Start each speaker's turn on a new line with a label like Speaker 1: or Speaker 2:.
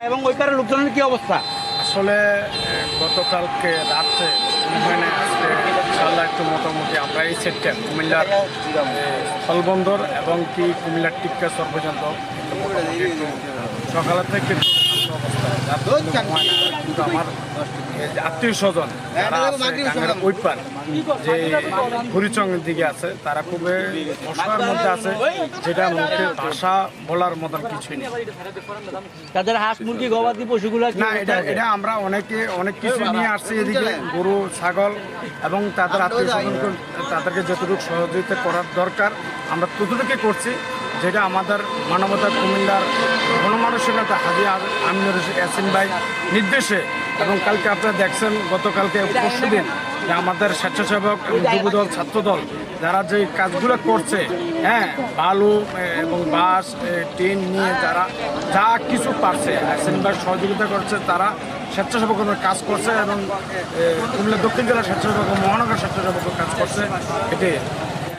Speaker 1: এবং ওইখানে লোকজনের কি অবস্থা?
Speaker 2: আসলে গতকালকে রাত্রে ওখানে আজকে একটু মোটামুটি আমরা এই সেটটা কুমিল্লার স্থলবন্দর এবং কি কুমিল্লার টিকা পর্যন্ত সকালের থেকে। কিন্তু আমার আত্মীয় স্বজন যারা আছে ওই পার যে হরিচঙ্গের দিকে আছে তারা খুবই অসহায়ের মধ্যে আছে যেটা মুখে ভাষা বলার মতন কিছুই নেই।
Speaker 1: তাদের হাঁস মুরগি গবাদি পশুগুলো
Speaker 2: না এটা এটা আমরা অনেকে অনেক কিছু নিয়ে আসছি এদিকে গরু ছাগল এবং তাদের আত্মীয় স্বজনকে তাদেরকে যতটুকু সহযোগিতা করার দরকার আমরা ততটুকু করছি। যেটা আমাদের মানবতা কুমিল্লার গণমানসিকতা হাজি আমিনুর ইয়াসিন ভাই নির্দেশে। এবং কালকে আপনারা দেখছেন গতকালকে পরশু দিন যে আমাদের স্বেচ্ছাসেবক এবং যুবদল ছাত্রদল যারা যে কাজগুলো করছে হ্যাঁ বালু এবং এ, টিন নিয়ে যারা যা কিছু পারছে অ্যাসেম্বলার সহযোগিতা করছে তারা স্বেচ্ছাসেবক কাজ করছে এবং কুমিল্লা দক্ষিণ জেলা স্বেচ্ছাসেবক মহানগর স্বেচ্ছাসেবক কাজ করছে এটি